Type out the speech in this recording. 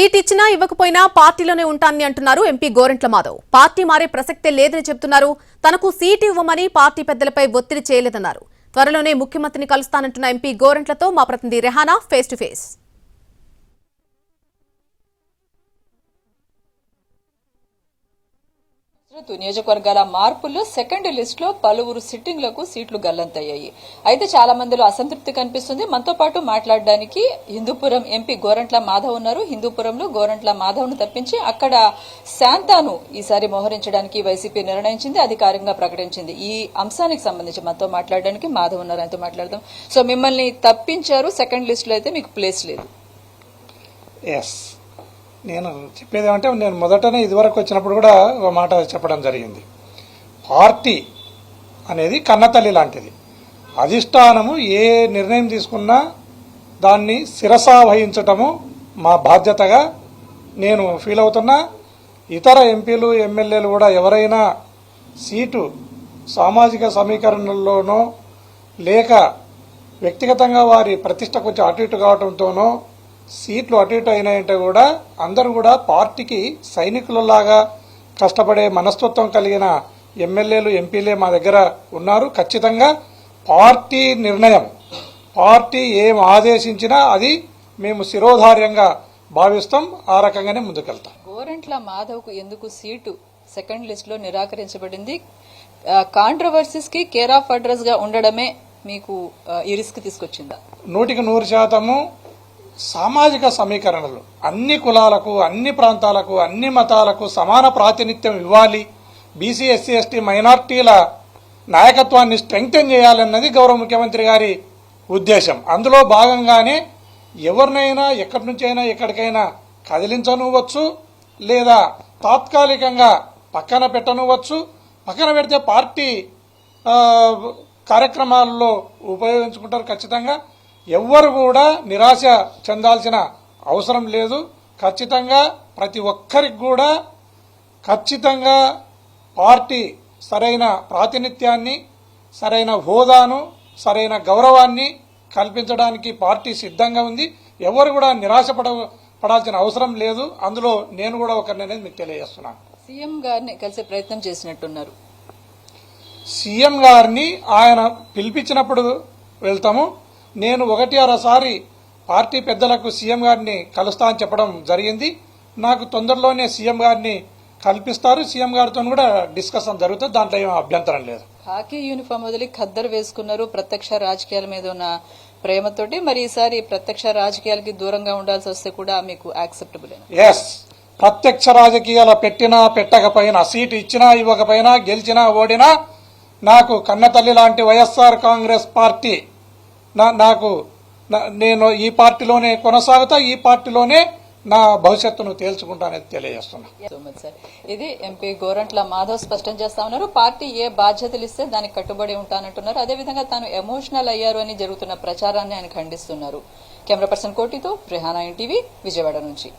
Seat ఇచ్చినా ఇవ్వకపోయినా పార్టీలోనే ఉంటానని అంటున్నారు ఎంపీ గోరెంట్ల మాధవ్. పార్టీ మారే ప్రసక్తే లేదని చెబుతున్నారు. తనకు సీటు ఇవ్వమని పార్టీ పెద్దలపై ఒత్తిడి చేయలేదన్నారు. త్వరలోనే ముఖ్యమంత్రిని కలుస్తానంటున్న ఎంపీ గోరెంట్లతో మా ప్రతినిధి Rehana face to face. Hasrat నియోజకవర్గాల మార్పుల్లో సెకండ్ లిస్ట్లో పలువురు సిట్టింగ్లకు సీట్లు గల్లంతయ్యాయి. అయితే చాలా మందిలో అసంతృప్తి కనిపిస్తుంది. మనతో పాటు మాట్లాడడానికి హిందూపురం ఎంపీ గోరంట్ల మాధవ్ ఉన్నారు. హిందూపురంలో గోరంట్ల మాధవ్ను తప్పించి అక్కడ శాంతాను ఈసారి మోహరించడానికి వైసీపీ నిర్ణయించింది అధికారికంగా ప్రకటించింది. ఈ అంశానికి సంబంధించి మనతో మాట్లాడడానికి మాధవ్ ఉన్నారు. ఆయనతో మాట్లాడదాం. సో మిమ్మల్ని తప్పించారు. సెకండ్ లిస్ట్లో అయితే మీకు ప్లేస్ లేదు. ఎస్ నేను చెప్పేది ఏమంటే నేను మొదటనే ఇదివరకు వచ్చినప్పుడు కూడా ఒక మాట చెప్పడం జరిగింది. పార్టీ అనేది కన్నతల్లి లాంటిది. అధిష్టానము ఏ నిర్ణయం తీసుకున్నా దాన్ని శిరసా వహించటము మా బాధ్యతగా నేను ఫీల్ అవుతున్నా. ఇతర ఎంపీలు ఎమ్మెల్యేలు కూడా ఎవరైనా సీటు సామాజిక సమీకరణల్లోనో లేక వ్యక్తిగతంగా వారి ప్రతిష్ట కొంచెం అటు ఇటు కావడంతోనో సీట్లు అటు ఇటు అయినాయంటే కూడా అందరూ కూడా పార్టీకి సైనికులలాగా కష్టపడే మనస్తత్వం కలిగిన ఎమ్మెల్యేలు ఎంపీలే మా దగ్గర ఉన్నారు. ఖచ్చితంగా పార్టీ నిర్ణయం. పార్టీ ఏం ఆదేశించినా అది మేము శిరోధార్యంగా భావిస్తాం. ఆ రకంగానే ముందుకెళ్తాం. గోరంట్ల మాధవ్కు ఎందుకు సీటు సెకండ్ లిస్ట్లో నిరాకరించబడింది కాంట్రవర్సీస్కి కేర్ ఆఫ్ అడ్రస్గా ఉండడమే మీకు ఈ రిస్క్ తీసుకొచ్చిందా? నూటికి నూరు శాతము సామాజిక సమీకరణలు. అన్ని కులాలకు అన్ని ప్రాంతాలకు అన్ని మతాలకు సమాన ప్రాతినిధ్యం ఇవ్వాలి. బీసీ ఎస్సీ ఎస్టీ మైనార్టీల నాయకత్వాన్ని స్ట్రెంగ్తెన్ చేయాలన్నది గౌరవ ముఖ్యమంత్రి గారి ఉద్దేశం. అందులో భాగంగానే ఎవరినైనా ఎక్కడి నుంచైనా ఎక్కడికైనా కదిలించనువచ్చు లేదా తాత్కాలికంగా పక్కన పెట్టనువచ్చు. పక్కన పెడితే పార్టీ కార్యక్రమాల్లో ఉపయోగించుకుంటారు ఖచ్చితంగా. ఎవ్వరు కూడా నిరాశ చెందాల్సిన అవసరం లేదు. ఖచ్చితంగా ప్రతి ఒక్కరికి కూడా ఖచ్చితంగా పార్టీ సరైన ప్రాతినిధ్యాన్ని సరైన హోదాను సరైన గౌరవాన్ని కల్పించడానికి పార్టీ సిద్ధంగా ఉంది. ఎవరు కూడా నిరాశ పడ పడాల్సిన అవసరం లేదు. అందులో నేను కూడా ఒకరిననేది మీకు తెలియజేస్తున్నాను. సీఎం గారిని కలిసే ప్రయత్నం చేసినట్టున్నారు. సీఎం గారిని ఆయన పిలిపించినప్పుడు వెళ్తాము. నేను ఒకటి అరసారి పార్టీ పెద్దలకు సీఎం గారిని కలుస్తా అని చెప్పడం జరిగింది. నాకు తొందరలోనే సీఎం గారిని కల్పిస్తారు. సీఎం గారితో కూడా డిస్కషన్ జరుగుతుంది. దాంట్లో ఏం అభ్యంతరం లేదు. హాకీ యూనిఫామ్ వదిలి ఖద్దరు వేసుకున్నారు ప్రత్యక్ష రాజకీయాల మీద ఉన్న ప్రేమతోటి. మరి ఈసారి ప్రత్యక్ష రాజకీయాలకి దూరంగా ఉండాల్సి వస్తే కూడా మీకు యాక్సెప్టబుల్ ఎస్ ప్రత్యక్ష రాజకీయాల పెట్టినా పెట్టకపోయినా సీటు ఇచ్చినా ఇవ్వకపోయినా గెలిచినా ఓడినా నాకు కన్నతల్లి లాంటి వైఎస్ఆర్ కాంగ్రెస్ పార్టీ నా- నాకు నేను ఈ పార్టీలోనే కొనసాగుతా ఈ పార్టీలోనే నా భవిష్యత్తును తేల్చుకుంటానని తెలియజేస్తున్నా. ఇది ఎంపీ గోరంట్ల మాధవ్ స్పష్టం చేస్తా ఉన్నారు. పార్టీ ఏ బాధ్యతలు ఇస్తే దానికి కట్టుబడి ఉంటానంటున్నారు. అదేవిధంగా తాను ఎమోషనల్ అయ్యారు అని జరుగుతున్న ప్రచారాన్ని ఆయన ఖండిస్తున్నారు. కెమెరా పర్సన్ కోటితో రిహానా ఎన్టీవీ విజయవాడ నుంచి.